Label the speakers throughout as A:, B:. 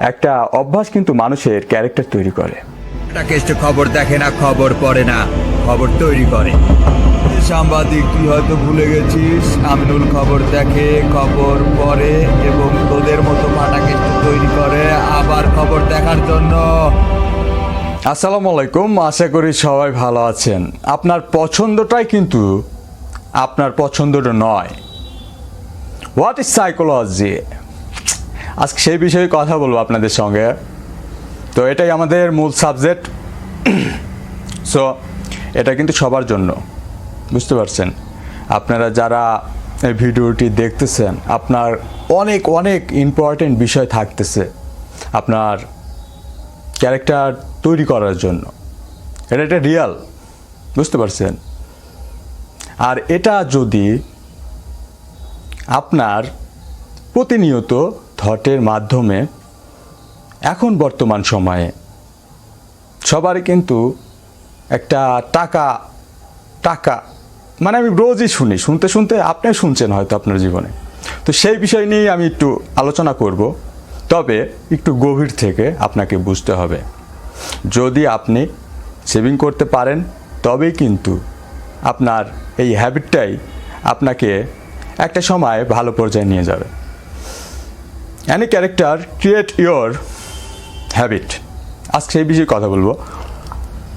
A: একটা অভ্যাস কিন্তু মানুষের ক্যারেক্টার তৈরি করে।
B: খবর দেখে না খবর পড়ে না খবর তৈরি করে। সাংবাদিক তুই হয়তো ভুলে গেছিস আমিনুল খবর দেখে খবর পড়ে এবং তোদের মতো ফাটাকে তৈরি করে আবার খবর দেখার জন্য।
A: আসসালামু আলাইকুম আশা করি সবাই ভালো আছেন। আপনার পছন্দটাই কিন্তু আপনার পছন্দটা নয়। হোয়াট ইজ সাইকোলজি আজকে সেই বিষয়ে কথা বলব আপনাদের সঙ্গে। তো এটাই আমাদের মূল সাবজেক্ট সো এটা কিন্তু সবার জন্য। বুঝতে পারছেন? আপনারা যারা এই ভিডিওটি দেখতেছেন, আপনার অনেক অনেক ইম্পর্টেন্ট বিষয় থাকতেছে আপনার ক্যারেক্টার তৈরি করার জন্য। এটা একটা রিয়াল বুঝতে পারছেন? আর এটা যদি আপনার প্রতিনিয়ত থটের মাধ্যমে এখন বর্তমান সময়ে সবারই কিন্তু একটা টাকা টাকা মানে আমি রোজই শুনি, শুনতে শুনতে আপনি শুনছেন হয়তো আপনার জীবনে। তো সেই বিষয় নিয়েই আমি একটু আলোচনা করব, তবে একটু গভীর থেকে আপনাকে বুঝতে হবে। যদি আপনি সেভিং করতে পারেন, তবেই কিন্তু আপনার এই হ্যাবিটটাই আপনাকে একটা সময় ভালো পর্যায়ে নিয়ে যাবে। Any character create your habit আজকে সেই বিষয়ে কথা বলব।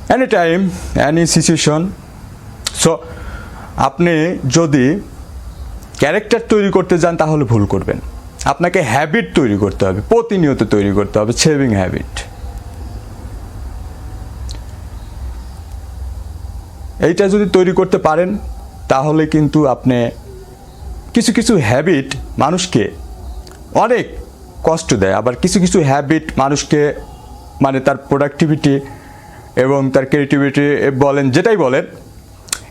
A: Any time any situation so আপনি যদি ক্যারেক্টার তৈরি করতে যান, তাহলে ভুল করবেন। আপনাকে হ্যাবিট তৈরি করতে হবে, প্রতিনিয়ত তৈরি করতে হবে সেভিং হ্যাবিট এইটা যদি তৈরি করতে পারেন, তাহলে কিন্তু আপনি কিছু কিছু হ্যাবিট মানুষকে অনেক কষ্ট দেয়। আবার কিছু কিছু হ্যাবিট মানুষকে মানে তার প্রোডাক্টিভিটি এবং তার ক্রিয়েটিভিটি বলেন, যেটাই বলেন,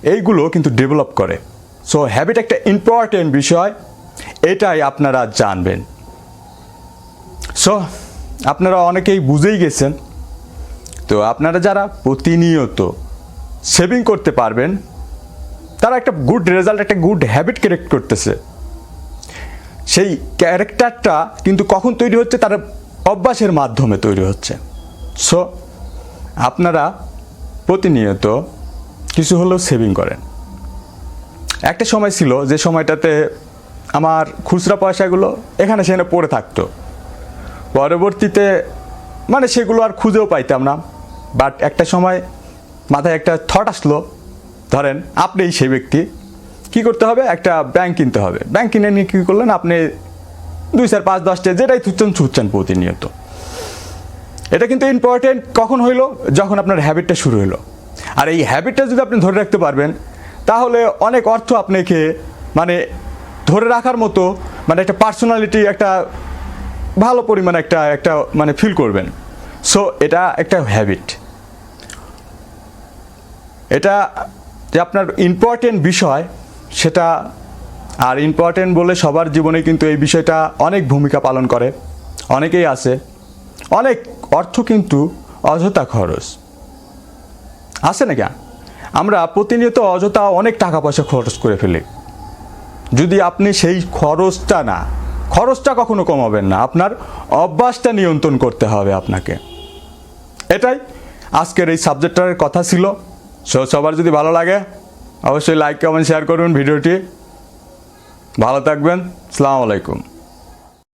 A: এইগুলো কিন্তু ডেভেলপ করে। সো হ্যাবিট একটা ইম্পর্টেন্ট বিষয়, এটাই আপনারা জানবেন। সো আপনারা অনেকেই বুঝেই গেছেন। তো আপনারা যারা প্রতিনিয়ত সেভিং করতে পারবেন, তারা একটা গুড রেজাল্ট একটা গুড হ্যাবিট ক্রিয়েট করতেছে। সেই ক্যারেক্টারটা কিন্তু কখন তৈরি হচ্ছে তার অভ্যাসের মাধ্যমে তৈরি হচ্ছে। সো আপনারা প্রতিনিয়ত কিছু হলেও সেভিং করেন। একটা সময় ছিল যে সময়টাতে আমার খুচরা পয়সাগুলো এখানে সেখানে পড়ে থাকতো। পরবর্তীতে মানে সেগুলো আর খুঁজেও পাইতাম না। বাট একটা সময় মাথায় একটা থট আসলো, ধরেন আপনিই সেই ব্যক্তি কি করতে হবে? একটা ব্যাংক কিনতে হবে। ব্যাংক কিনে নিয়ে কী করলেন? আপনি দুই চার পাঁচ দশটা যেটাই ছুটছেন ছুটছেন প্রতিনিয়ত। এটা কিন্তু ইম্পর্টেন্ট কখন হইল? যখন আপনার হ্যাবিটটা শুরু হলো আর এই হ্যাবিটটা যদি আপনি ধরে রাখতে পারবেন, তাহলে অনেক অর্থ আপনাকে মানে ধরে রাখার মতো মানে একটা পার্সোনালিটি একটা ভালো পরিমাণে একটা একটা মানে ফিল করবেন। সো এটা একটা হ্যাবিট এটা যে আপনার ইম্পর্টেন্ট বিষয় সেটা আর ইম্পর্টেন্ট বলে সবার জীবনে কিন্তু এই বিষয়টা অনেক ভূমিকা পালন করে। অনেকেই আছে। অনেক অর্থ কিন্তু অযথা খরচ। আছে না কেন আমরা প্রতিনিয়ত অযথা অনেক টাকা পয়সা খরচ করে ফেলি। যদি আপনি সেই খরচটা না, খরচটা কখনো কমাবেন না, আপনার অভ্যাসটা নিয়ন্ত্রণ করতে হবে আপনাকে। এটাই আজকের এই সাবজেক্টটার কথা ছিল। সবার যদি ভালো লাগে অবশ্যই লাইক কমেন্ট শেয়ার করুন ভিডিওটি। ভালো থাকবেন। সালামু আলাইকুম।